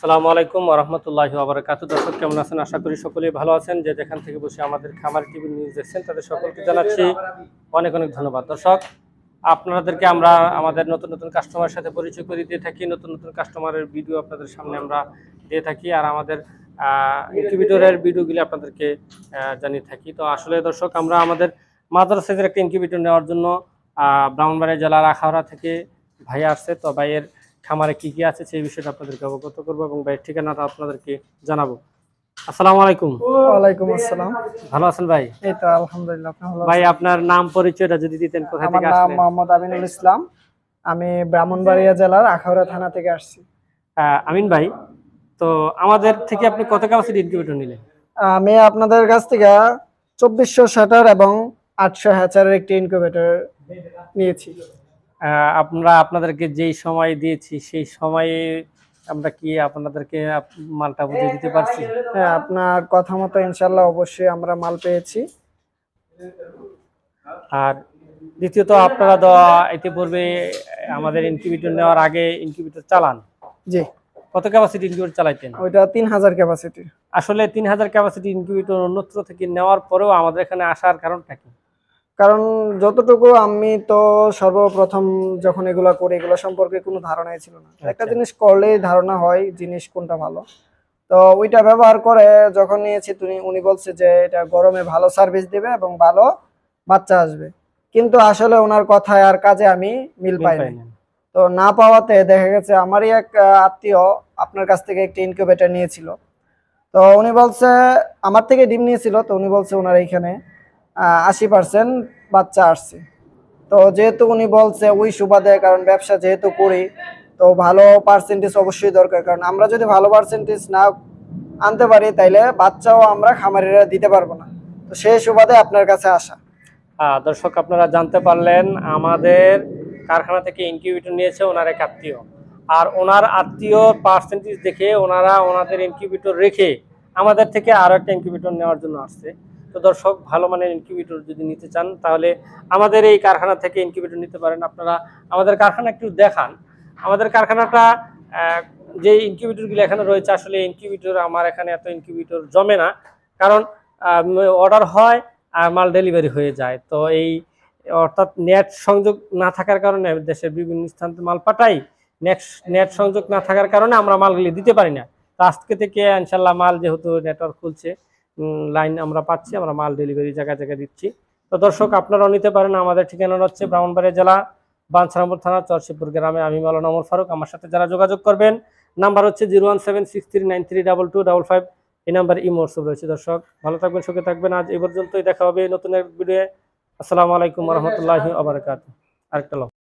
আসসালামু আলাইকুম রহমতুল্লাহি আবরাকাতু দর্শক, কেমন আছেন? আশা করি সকলেই ভালো আছেন। যে যেখান থেকে বসে আমাদের খামার টিভি নিউজ দেখছেন, তাদের সকলকে জানাচ্ছি অনেক অনেক ধন্যবাদ। দর্শক, আপনাদেরকে আমরা আমাদের নতুন নতুন কাস্টমারের সাথে পরিচয় করে দিয়ে থাকি। নতুন নতুন কাস্টমারের ভিডিও আপনাদের সামনে আমরা দিয়ে থাকি আর আমাদের ইনকিউবেটরের ভিডিওগুলি আপনাদেরকে জানিয়ে থাকি। তো আসলে দর্শক, আমরা আমাদের মাদার সাইজের একটা ইনকিউবেটর নেওয়ার জন্য ব্রাহ্মণবাড়িয়া জেলার আখাউড়া থেকে ভাই আসছে। তো ভাইয়ের খামারে কি কি আছে সেই বিষয়টা আপনাদেরকে অবগত করব এবং ভাইয়ের ঠিকানাটা আপনাদেরকে জানাব। আসসালামু আলাইকুম। ওয়ালাইকুম আসসালাম। ভালো আছেন ভাই? এই তো আলহামদুলিল্লাহ আপনি ভালো ভাই আপনার নাম পরিচয়টা যদি দিতেন কোথা আমার থেকে নাম আসলেন? মোহাম্মদ আমিনুল ইসলাম। আমি ব্রাহ্মণবাড়িয়া জেলার আখাউড়া থানা থেকে আসছি। আহ, আমিন ভাই তো আমাদের থেকে আপনি কত ক্যাপাসিটি ইনকিউবেটর নিলেন? আমি আপনাদের কাছ থেকে চব্বিশশো শাটার এবং আটশো হ্যাচারের একটি ইনকিউবেটর নিয়েছি। আমরা আপনাদেরকে যেই সময় দিয়েছি সেই সময়ে আমরা কি আপনাদেরকে আপ- মালটা বুঝিয়ে দিতে পারছি? হ্যাঁ আপনার কথা মতো ইনশাল্লাহ অবশ্যই আমরা মাল পেয়েছি। আর দ্বিতীয়ত আপনারা দেওয়া ইতিপূর্বে আমাদের ইনকিউবেটর নেওয়ার আগে ইনকিউবেটর চালান। জি। কত ক্যাপাসিটি ইনকিউবেটর চালাইতেন? ওইটা তিন হাজার ক্যাপাসিটি আসলে তিন হাজার ক্যাপাসিটি ইনকিউবেটর অন্যত্র থেকে নেওয়ার পরেও আমাদের এখানে আসার কারণটা কি? কারণ যতটুকু আমি তো সর্বপ্রথম যখন এগুলা করি এগুলো সম্পর্কে কোনো ধারণাই ছিল না। একটা আচ্ছা। জিনিস করলেই ধারণা হয় জিনিস কোনটা ভালো। তো ওইটা ব্যবহার করে যখন নিয়েছি তুমি উনি বলছে যে এটা গরমে ভালো সার্ভিস দিবে এবং ভালো বাচ্চা আসবে। কিন্তু আসলে ওনার কথায় আর কাজে আমি মিল মিল পাই না তো না পাওয়াতে দেখা গেছে আমারই এক আত্মীয় আপনার কাছ থেকে একটি ইনকিউবেটর নিয়েছিল। তো উনি বলছে আমার থেকে ডিম নিয়েছিল তো উনি বলছে ওনার এইখানে। আশি পার্সেন্ট বাচ্চা আসছে। তো যেহেতু উনি বলছে ওই সুবাদে, কারণ ব্যবসা যেহেতু করি, তো ভালো পার্সেন্টেজ অবশ্যই দরকার। কারণ আমরা যদি ভালো পার্সেন্টেজ না আনতে পারি, তাইলে বাচ্চাও আমরা খামারিরা দিতে পারব না। তো সেই সুবাদে আপনার কাছে আসা। দর্শক, আপনারা জানতে পারলেন, আমাদের কারখানা থেকে ইনকিউবেটর নিয়েছে ওনার এক আত্মীয়। আর ওনার আত্মীয় পার্সেন্টেজ দেখে ওনারা ওনাদের ইনকিউবেটর রেখে আমাদের থেকে আরও একটা ইনকিউবেটর নেওয়ার জন্য আসছে। তো দর্শক, ভালো মানের ইনকিউবেটর যদি নিতে চান, তাহলে আমাদের এই কারখানা থেকে ইনকিউবেটর নিতে পারেন। আপনারা আমাদের কারখানা একটু দেখান। আমাদের কারখানাটা যে ইনকিউবেটরগুলো এখানে রয়েছে, আসলে ইনকিউবেটর আমার এখানে এত ইনকিউবেটর জমে না। কারণ অর্ডার হয় আর মাল ডেলিভারি হয়ে যায়। তো এই, অর্থাৎ নেট সংযোগ না থাকার কারণে দেশের বিভিন্ন স্থান মাল পাঠাই নেট নেট সংযোগ না থাকার কারণে আমরা মালগুলি দিতে পারি না। তো আজকে থেকে ইনশাল্লাহ মাল যেহেতু নেটওয়ার্ক খুলছে লাইন আমরা পাচ্ছি, আমরা মাল ডেলিভারি জায়গায় জায়গায় দিচ্ছি। তো দর্শক, আপনারাও নিতে পারেন। আমাদের ঠিকানা হচ্ছে ব্রাহ্মণবাড়িয়া জেলা বাঞ্ছারামপুর থানা চরশিপুর গ্রামে। আমি মালানা ওমর ফারুক। আমার সাথে যারা যোগাযোগ করবেন নাম্বার হচ্ছে zero one seven six three nine three double two double five. এই নাম্বার ইমো হোয়াটসঅ্যাপ রয়েছে দর্শক। ভালো থাকবেন, সুখে থাকবেন। আজ এই পর্যন্তই দেখা হবে নতুন এক ভিডিও আসসালামু আলাইকুম রহমতুল্লাহি আবরকাত আরেকটা